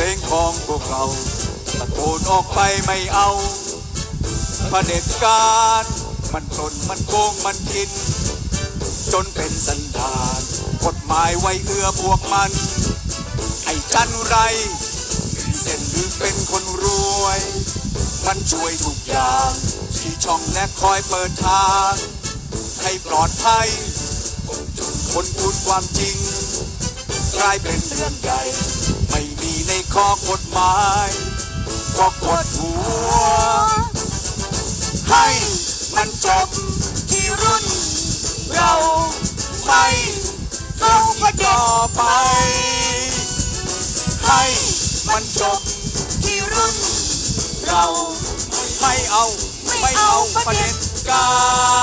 เพลงของพวกเราตะโกนออกไปไม่เอาเผด็จการ มันตนมันโกงมันกิน จนเป็นสันดานกฎหมายไว้เอื้อพวกมัน ไอ้จันไรเส้นหรือเป็นคนรวย มันช่วยทุกอย่างที่ช่องและคอยเปิดทาง ให้ปลอดภัยคนพูดความจริงกลายเป็นเรื่องใหญ่ ข้อกฎหมายก็กดหัว ให้มันจบที่รุ่น เราไม่ต้องต่อไป ให้มันจบที่รุ่น เราไม่เอาไม่เอาประเด็จการ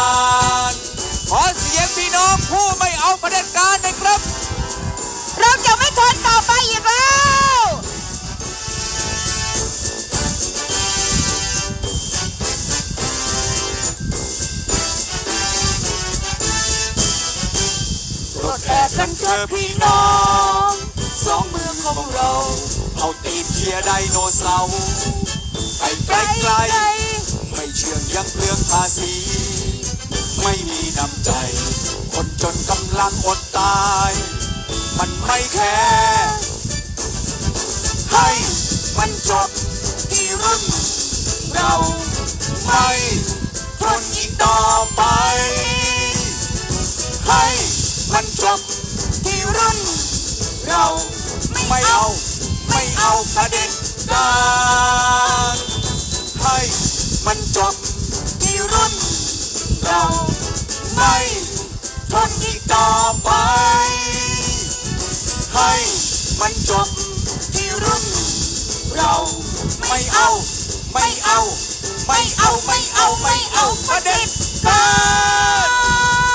กันเถอะพี่น้องสองเมืองของเรา เอาตีนเชียร์ไดโนเสาร์ไปไกลไกลๆไม่เชื่องยังเปลืองภาษี ไม่มีน้ำใจ คนจนกำลังอดตาย มันไม่แคร์ มันจบที่รุ่น เราไม่เอา ไม่เอาประเด็จการให้มันจบที่รุ่น เราไม่ทนอีกต่อไป ให้มันจบที่รุ่น เราไม่เอา ไม่เอา ไม่เอา ไม่เอา ไม่เอาไม่